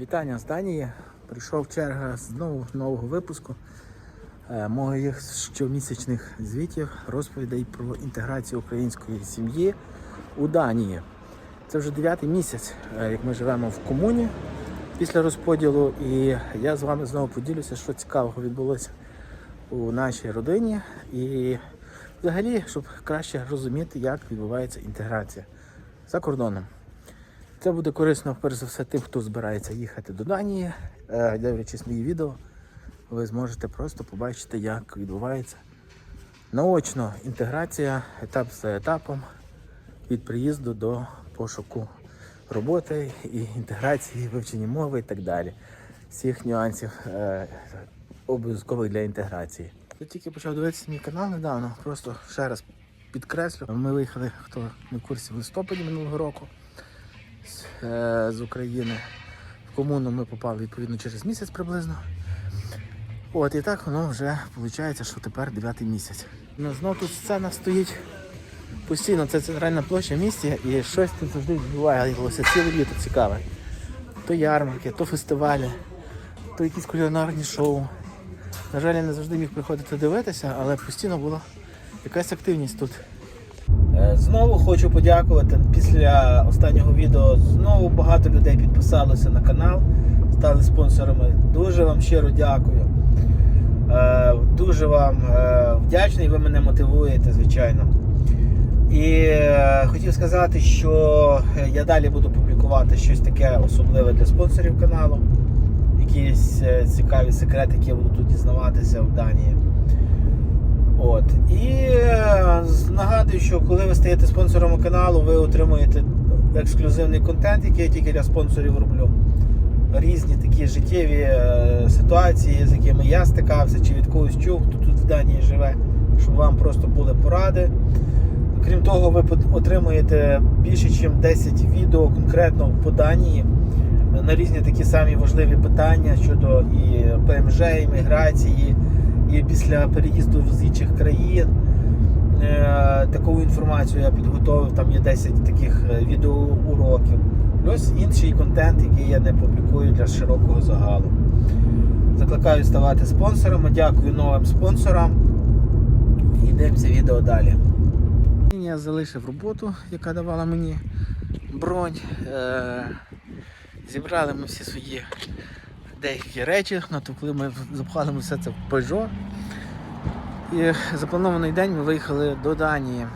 Вітання з Данії. Прийшов черга знову нового випуску е, моїх щомісячних звітів, розповідей про інтеграцію української сім'ї у Данії. Це вже дев'ятий місяць, е, як ми живемо в комуні після розподілу, і я з вами знову поділюся, що цікавого відбулося у нашій родині. І взагалі, щоб краще розуміти, як відбувається інтеграція за кордоном. Це буде корисно, перш за все, тим, хто збирається їхати до Данії. Е, Дивлячись мої відео, ви зможете просто побачити, як відбувається наочно інтеграція етап за етапом від приїзду до пошуку роботи і інтеграції, вивчення мови і так далі. Всіх нюансів е, обов'язкових для інтеграції. Я тільки почав дивитися мій канал недавно, просто ще раз підкреслю. Ми виїхали, хто не в курсі, в листопаді минулого року е, з України. В комуну ми попали відповідно через місяць приблизно. От і так воно вже виходить, що тепер 9 місяць. Ну, знову тут сцена стоїть постійно, це центральна площа місті, і щось тут завжди відбувається ціле літо цікаве. То ярмарки, то фестивалі, то якісь кулінарні шоу. На жаль, я не завжди міг приходити дивитися, але постійно була якась активність тут. Е, Знову хочу подякувати. Після останнього відео знову багато людей підписалося на канал, стали спонсорами. Дуже вам щиро дякую. Е, Дуже вам е, вдячний, ви мене мотивуєте, звичайно. І хотів сказати, що я далі буду публікувати щось таке особливе для спонсорів каналу. Якісь цікаві секрети, які я буду тут дізнаватися в Данії. От. І е, нагадую, що коли ви стаєте спонсором каналу, ви отримуєте ексклюзивний контент, який я тільки для спонсорів роблю. Різні такі життєві е, ситуації, з якими я стикався, чи від когось чув, хто тут в Данії живе, щоб вам просто були поради. Крім того, ви отримуєте більше, ніж 10 відео конкретно по Данії на різні такі самі важливі питання щодо і ПМЖ, імміграції, і після переїзду з інших країн. Е, Таку інформацію я підготовив, там є 10 таких е, відеоуроків. Плюс інший контент, який я не публікую для широкого загалу. Закликаю ставати спонсорами. Дякую новим спонсорам. І дивимося відео далі. Я залишив роботу, яка давала мені бронь. Е, Зібрали ми всі свої деякі речі, натовкли ми запхали все це в Peugeot. І запланований день ми виїхали до Данії.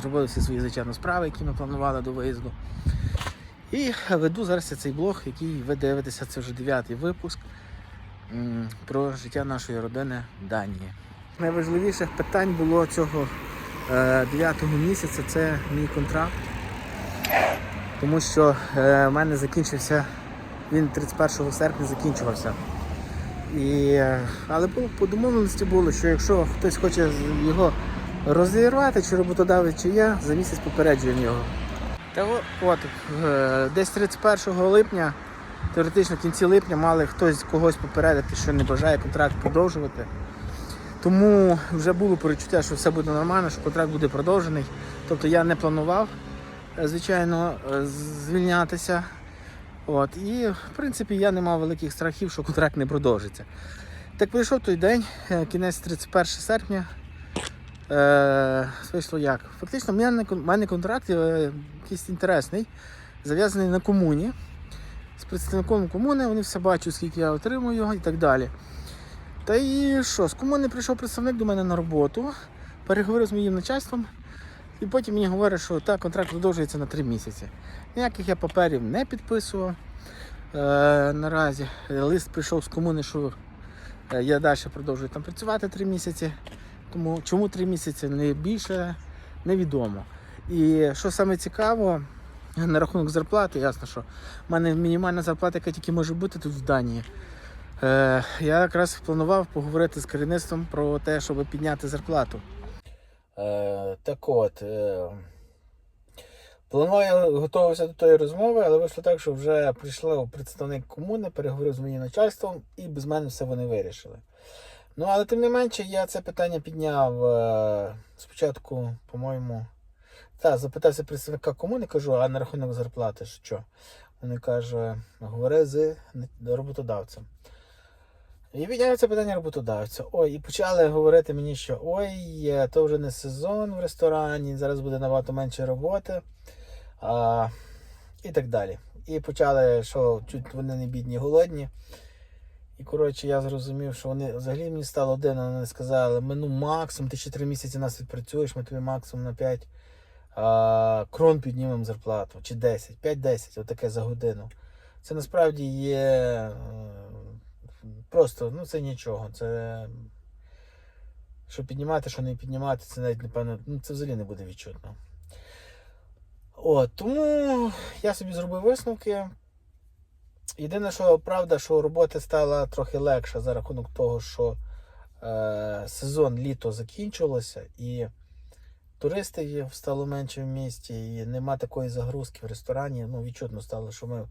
Зробили всі свої звичайно справи, які ми планували до виїзду. І веду зараз цей блог, який ви дивитеся, це вже дев'ятий випуск про життя нашої родини в Данії. Найважливіших питань було цього е, дев'ятого місяця це мій контракт. Тому що е, в мене закінчився, він 31 серпня закінчувався. І, е, але по домовленості було, що якщо хтось хоче його розірвати, чи роботодавець, чи я, за місяць попереджуємо його. Та от, е, десь 31 липня, теоретично в кінці липня, мали хтось когось попередити, що не бажає контракт продовжувати. Тому вже було перечуття, що все буде нормально, що контракт буде продовжений. Тобто я не планував, е, звичайно, звільнятися. От, і в принципі я не мав великих страхів, що контракт не продовжиться. Так прийшов той день, е, кінець 31 серпня. Е, як? Фактично, в мене, мене контракт е, якийсь інтересний, зав'язаний на комуні. З представником комуни, вони все бачать, скільки я отримую і так далі. Та і що, з комуни прийшов представник до мене на роботу, переговорив з моїм начальством, і потім мені говорить, що так, контракт продовжується на 3 місяці. Ніяких я паперів не підписував. Е, наразі лист прийшов з комуни, що е, я далі продовжую там працювати 3 місяці. Тому чому 3 місяці не більше, невідомо. І що саме цікаво, на рахунок зарплати, ясно, що в мене мінімальна зарплата, яка тільки може бути тут в Данії. Е, я якраз планував поговорити з керівництвом про те, щоб підняти зарплату. Е, так от. Е, планую готувався до тої розмови, але вийшло так, що вже прийшов представник комуни, переговорив з моїм начальством, і без мене все вони вирішили. Ну, але тим не менше, я це питання підняв е, спочатку, по-моєму. Так, запитався представника комуни, кажу, а на рахунок зарплати що? Вони каже, говори з роботодавцем. І підняється питання роботодавця. Ой, і почали говорити мені, що ой, то вже не сезон в ресторані, зараз буде набагато менше роботи. А, і так далі. І почали, що чуть вони не бідні, голодні. І коротше, я зрозумів, що вони взагалі мені стало дивно, вони сказали, ми ну максимум, ти ще три місяці нас відпрацюєш, ми тобі максимум на 5 а, крон піднімемо зарплату, чи 10, 5-10, отаке за годину. Це насправді є е, просто, ну це нічого. Це що піднімати, що не піднімати, це навіть напевно, ну це взагалі не буде відчутно. От, тому я собі зробив висновки. Єдине, що правда, що робота стала трохи легша за рахунок того, що е, сезон літо закінчилося, і туристів стало менше в місті, і нема такої загрузки в ресторані. Ну, відчутно стало, що ми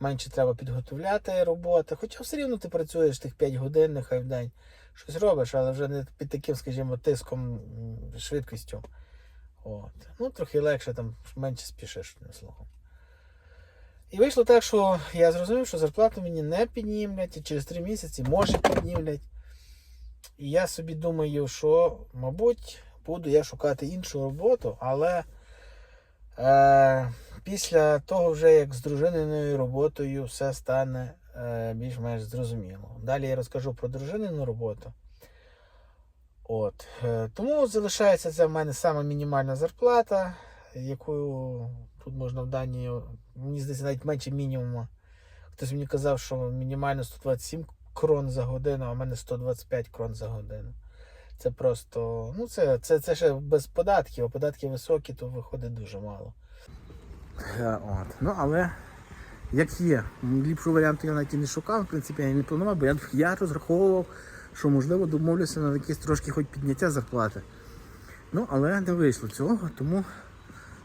менше треба підготовляти роботи. Хоча все рівно ти працюєш тих 5 годин, нехай в день щось робиш, але вже не під таким, скажімо, тиском, швидкістю. От. Ну, трохи легше, там менше спішиш словом. І вийшло так, що я зрозумів, що зарплату мені не піднімлять, і через 3 місяці може піднімлять. І я собі думаю, що, мабуть, буду я шукати іншу роботу, але е, після того, вже як з дружининою роботою все стане е, більш-менш зрозуміло. Далі я розкажу про дружинину роботу. От. Е, тому залишається це в мене сама мінімальна зарплата, яку тут можна в Данії, мені здається, навіть менше мінімуму. Хтось мені казав, що мінімально 127 крон за годину, а в мене 125 крон за годину. Це просто, ну це, це, це ще без податків, а податки високі, то виходить дуже мало. Е, От. Ну, але як є, ліпшого варіанту я навіть і не шукав, в принципі, я не планував, бо я, я розраховував, що можливо домовлюся на якесь трошки хоч підняття зарплати. Ну, але не вийшло цього, тому,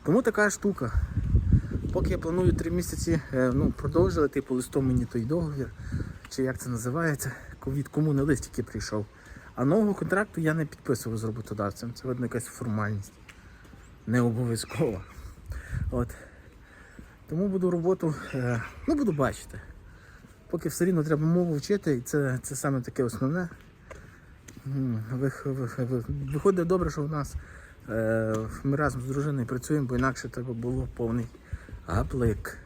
тому така штука. Поки я планую три місяці е, ну, продовжили, типу листом мені той договір, чи як це називається, від комуни лист який прийшов. А нового контракту я не підписував з роботодавцем. Це видно якась формальність. Не обов'язково. От. Тому буду роботу, е, ну буду бачити. Поки все рівно треба мову вчити, і це, це саме таке основне. Виходить добре, що в нас е, ми разом з дружиною працюємо, бо інакше треба було повний гаплик.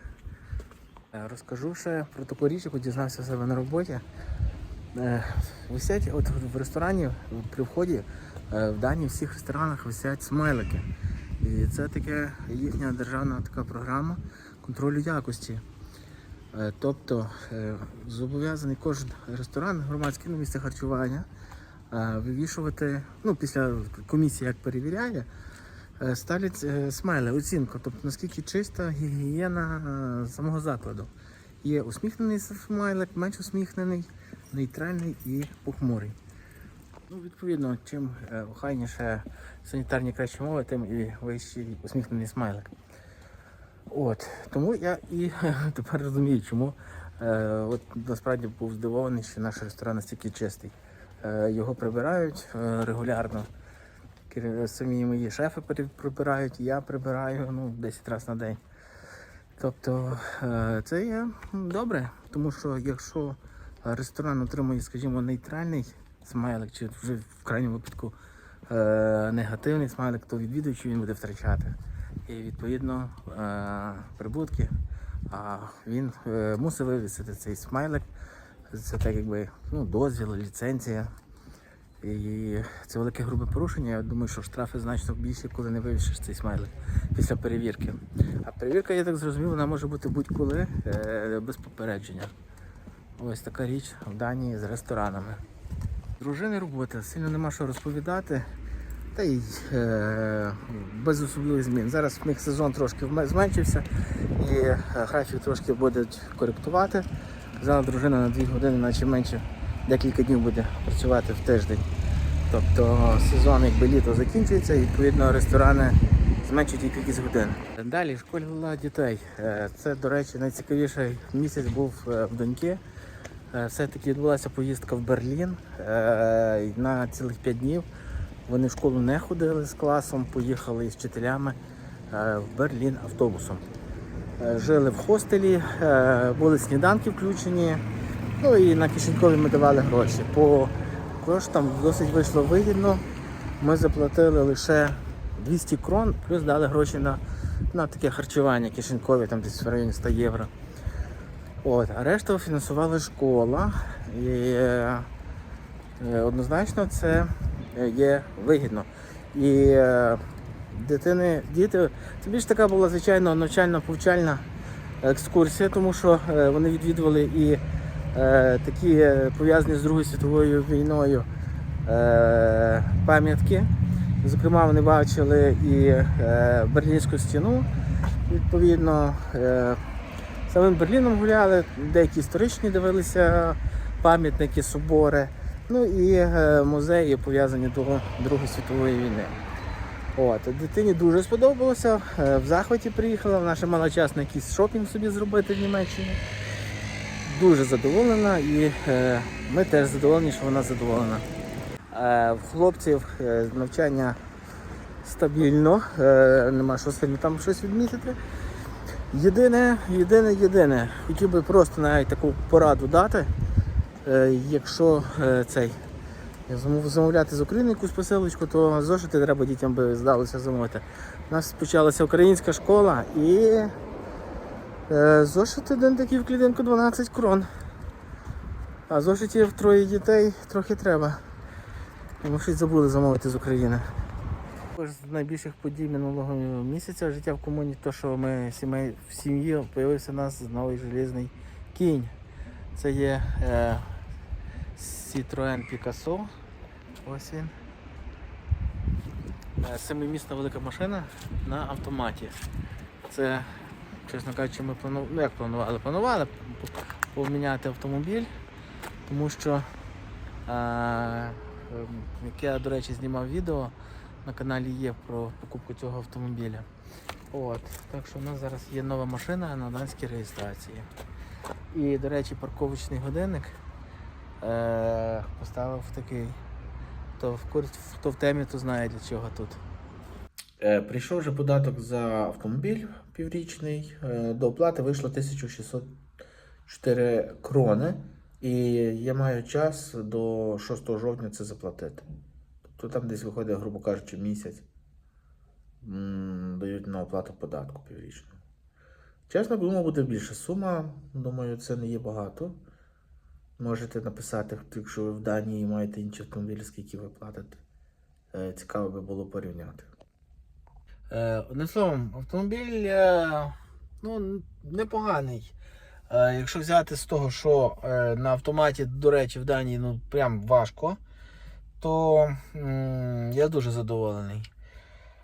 Е, Розкажу ще про таку річ, яку дізнався себе на роботі. Е, Висять от в ресторані при вході в Данії в всіх ресторанах висять смайлики. І це таке їхня державна така програма контролю якості. Тобто зобов'язаний кожен ресторан, громадське ну, місце харчування вивішувати, ну, після комісії як перевіряє, е, ставлять е, смайли, оцінку, тобто наскільки чиста гігієна е, самого закладу. Є усміхнений смайлик, менш усміхнений, нейтральний і похмурий. Ну, відповідно, чим е, охайніше санітарні кращі мови, тим і вищий усміхнений смайлик. От, тому я і тепер розумію, чому е, от насправді був здивований, що наш ресторан настільки чистий. Е, його прибирають е, регулярно. Самі мої шефи прибирають, я прибираю ну, 10 разів на день. Тобто е, це є добре, тому що якщо ресторан отримує, скажімо, нейтральний смайлик, чи вже в крайньому випадку негативний смайлик, то відвідувачів він буде втрачати. І відповідно прибутки. А він мусив вивісити цей смайлик. Це так якби ну, дозвіл, ліцензія. І це велике грубе порушення. Я думаю, що штрафи значно більші, коли не вивішиш цей смайлик після перевірки. А перевірка, я так зрозумів, вона може бути будь-коли е, без попередження. Ось така річ в Данії з ресторанами. Дружини робота, сильно нема що розповідати. Та й е, без особливих змін. Зараз в них сезон трошки зменшився і е, графік трошки будуть коректувати. Казала дружина на 2 години, наче менше декілька днів буде працювати в тиждень. Тобто сезон якби літо закінчується, і відповідно ресторани зменшують кількість годин. Далі школа дітей. Е, Це, до речі, найцікавіший місяць був е, в доньки. Е, Все-таки відбулася поїздка в Берлін на цілих 5 днів. Вони в школу не ходили з класом, поїхали з вчителями в Берлін автобусом. Е, Жили в хостелі, е, були сніданки включені, ну і на кишенькові ми давали гроші. По коштам досить вийшло вигідно. Ми заплатили лише 200 крон, плюс дали гроші на, на таке харчування кишенькове, там десь в районі 100 євро. От, а решту фінансувала школа. І е, однозначно це є вигідно. І дитини, діти, це більш така була звичайно навчально-повчальна екскурсія, тому що е, вони відвідували і е, такі е, пов'язані з Другою світовою війною пам'ятки. Зокрема, вони бачили і Берлінську стіну, відповідно. Самим Берліном гуляли, деякі історичні дивилися пам'ятники, собори, ну і музеї пов'язані до Другої світової війни. От, дитині дуже сподобалося, е, в захваті приїхала, вона ще мала час на якийсь шопінг собі зробити в Німеччині. Дуже задоволена і е, ми теж задоволені, що вона задоволена. Е, в хлопців е, навчання стабільно, нема що сильно там щось відмітити. Єдине, єдине, єдине, хотів би просто навіть таку пораду дати. Якщо цей замовляти з України якусь посилочку, то зошити треба дітям би здалося замовити. У нас почалася українська школа і е, зошит один такий в клітинку 12 крон. А зошитів троє дітей трохи треба. Ми щось забули замовити з України. Також з найбільших подій минулого місяця життя в комуні, то що ми сімей, в сім'ї з'явився у нас новий желізний кінь. Це є е, Citroen Picasso. Ось. Е, Семимісна велика машина на автоматі. Це, чесно кажучи, ми планували, ну як планували, планували поміняти автомобіль, тому що е, ем, я, до речі, знімав відео на каналі є про покупку цього автомобіля. От, так що у нас зараз є нова машина на данській реєстрації. І, до речі, парковочний годинник е- поставив такий. Хто в, курс, хто в темі, то знає для чого тут. Е, прийшов вже податок за автомобіль піврічний. Е, до оплати вийшло 1604 крони. І я маю час до 6 жовтня це заплатити. Тобто там десь виходить, грубо кажучи, місяць. Дають на оплату податку піврічну. Чесно, думав, буде більша сума. Думаю, це не є багато. Можете написати, якщо ви в Данії маєте інші автомобілі, скільки ви платите. Е, Цікаво би було порівняти. Е, одним словом, автомобіль е, ну, непоганий. Якщо взяти з того, що на автоматі, до речі, в Данії ну, прям важко, то я дуже задоволений.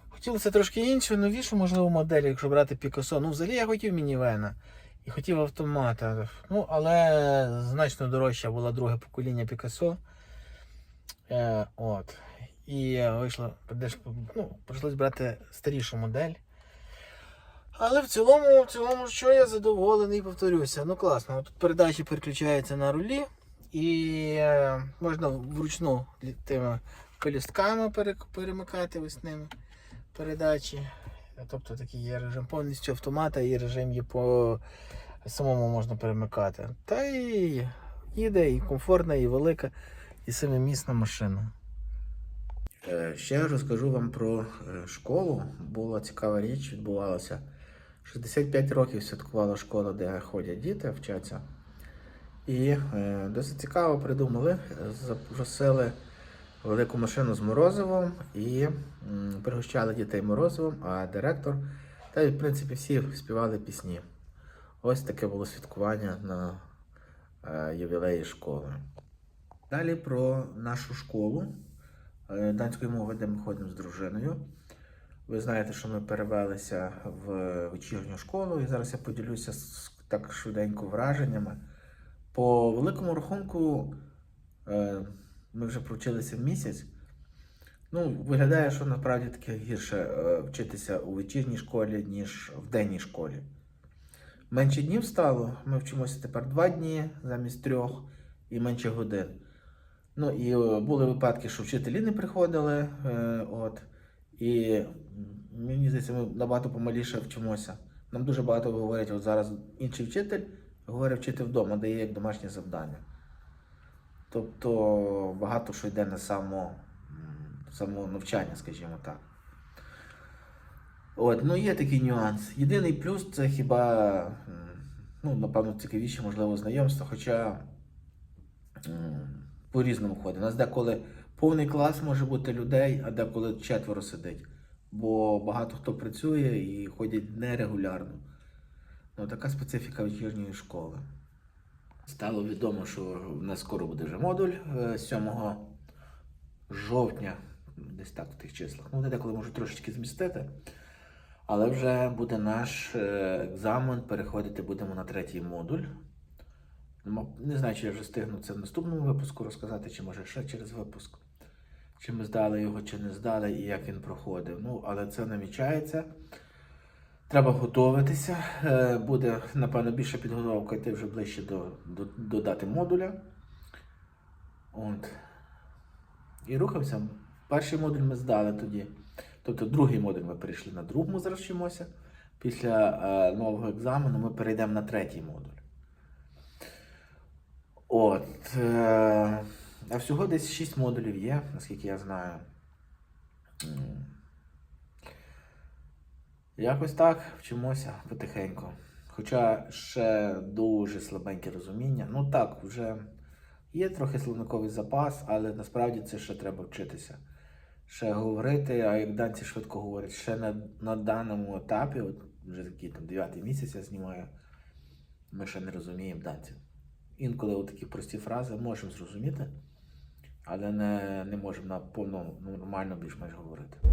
Хотілося трошки іншу, новішу, можливо, модель, якщо брати Picasso. Ну, взагалі я хотів мінівена і хотів автомата. Ну, але значно дорожча була друге покоління Picasso. Е, от. І вийшло, ну, прийшлось брати старішу модель. Але в цілому, в цілому, що я задоволений, повторюся. Ну класно. Тут передачі переключаються на рулі і е, можна вручну тими пелюстками перемикати ось ними передачі. Тобто такий є режим повністю автомата і режим є по самому можна перемикати. Та і їде, і комфортна, і велика, і семимісна машина. Е, Ще розкажу вам про е, школу. Була цікава річ, відбувалася. 65 років святкувала школа, де ходять діти, вчаться. І е, досить цікаво придумали. Запросили велику машину з морозивом і пригощали дітей морозивом, а директор, та в принципі всі співали пісні. Ось таке було святкування на е, ювілеї школи. Далі про нашу школу е, данської мови, де ми ходимо з дружиною. Ви знаєте, що ми перевелися в вечірню школу, і зараз я поділюся так швиденько враженнями. По великому рахунку, е, ми вже провчилися місяць. Ну, виглядає, що насправді таке гірше е, вчитися у вечірній школі, ніж в денній школі. Менше днів стало, ми вчимося тепер два дні замість трьох і менше годин. Ну і е, були випадки, що вчителі не приходили. Е, от, і мені здається, ми набагато помаліше вчимося. Нам дуже багато говорять, от зараз інший вчитель говорить вчити вдома, дає як домашнє завдання. Тобто багато що йде на само, само навчання, скажімо так. От, ну є такий нюанс. Єдиний плюс це хіба, ну, напевно, цікавіше, можливо, знайомство, хоча по-різному ходить. У нас деколи повний клас може бути людей, а деколи четверо сидить. Бо багато хто працює і ходять нерегулярно. Ну, така специфіка вечірньої школи. Стало відомо, що в нас скоро буде вже модуль е, 7 жовтня, десь так в тих числах. Ну, деколи можу трошечки змістити. Але вже буде наш е, екзамен, переходити будемо на третій модуль. Не знаю, чи я вже встигну це в наступному випуску розказати, чи може ще через випуск. Чи ми здали його, чи не здали, і як він проходив. Ну, але це намічається. Треба готуватися. Е, Буде, напевно, більше підготовка йти вже ближче до, до, до дати модуля. От. І рухався. Перший модуль ми здали тоді. Тобто другий модуль ми перейшли на другому зараз вчимося. Після е, нового екзамену ми перейдемо на третій модуль. От. Е, а всього десь 6 модулів є, наскільки я знаю. Якось так вчимося потихеньку. Хоча ще дуже слабеньке розуміння. Ну так, вже є трохи словниковий запас, але насправді це ще треба вчитися. Ще говорити, а як данці швидко говорять, ще на, на даному етапі, от вже такий там 9 місяць я знімаю, ми ще не розуміємо данців. Інколи от такі прості фрази можемо зрозуміти, але не, не можемо на повному нормально більш-менш говорити.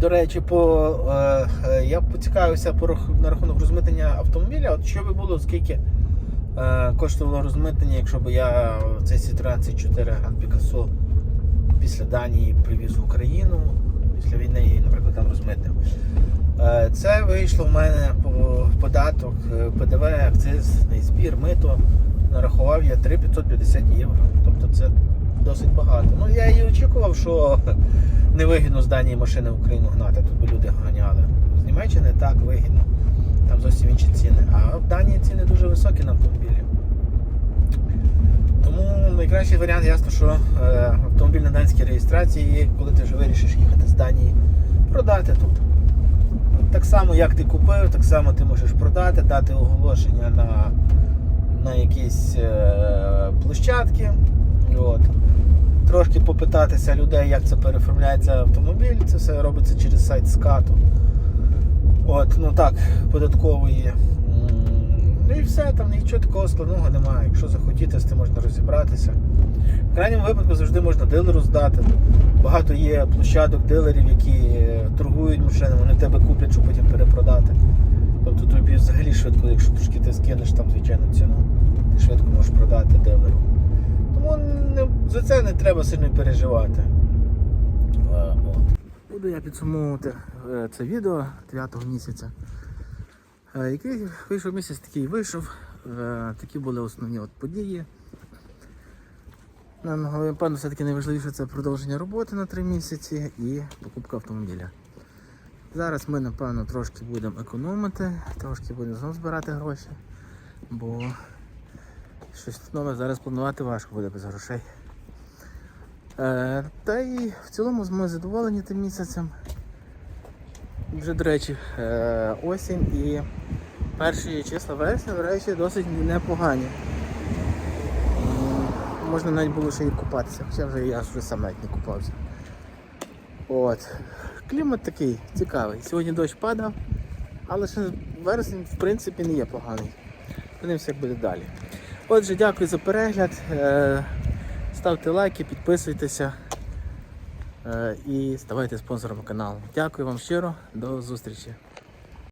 До речі, по, е, е, я поцікавився по, на рахунок розмитнення автомобіля. От що би було, скільки е, коштувало розмитнення, якщо б я цей Citroen C4 Grand Picasso після Данії привіз в Україну, після війни і, наприклад, там розмитнив. Е, це вийшло в мене по податок, е, ПДВ, акцизний збір, мито. Нарахував я 3,550 євро. Тобто це досить багато. Ну я і очікував, що невигідно з Данії машини в Україну гнати, тут би люди ганяли. З Німеччини так вигідно. Там зовсім інші ціни. А в Данії ціни дуже високі на автомобілі. Тому найкращий варіант, ясно, що е, автомобіль на данській реєстрації, коли ти вже вирішиш їхати з Данії, продати тут. Так само, як ти купив, так само ти можеш продати, дати оголошення на, на якісь е, площадки. От. Трошки попитатися людей, як це переформляється автомобіль. Це все робиться через сайт скату. От, ну так, податкової. М, Ну і все, там нічого такого складного немає. Якщо захотіти, з тим можна розібратися. В крайньому випадку завжди можна дилеру здати. Багато є площадок дилерів, які е, торгують машинами, вони в тебе куплять, щоб потім перепродати. Тобто тобі взагалі швидко, якщо трошки ти скинеш там звичайну ціну, ти швидко можеш продати дилеру. За це не треба сильно переживати. Буду я підсумовувати е, це відео 9 місяця. Е, Який вийшов місяць, такий вийшов. Е, Такі були основні от події. Напевно, все-таки найважливіше це продовження роботи на 3 місяці і покупка автомобіля. Зараз ми, напевно, трошки будемо економити, трошки будемо знову збирати гроші, бо щось нове зараз планувати важко буде без грошей. Е, та і в цілому ми задоволені тим місяцем. Вже, до речі, е, осінь і перші числа вересня, до речі, досить непогані. Можна навіть було ще і купатися, хоча вже я вже сам навіть не купався. От. Клімат такий цікавий. Сьогодні дощ падав, але ще вересень в принципі не є поганий. Подивимося, як буде далі. Отже, дякую за перегляд. Ставте лайки, підписуйтеся е, і ставайте спонсором каналу. Дякую вам щиро, до зустрічі.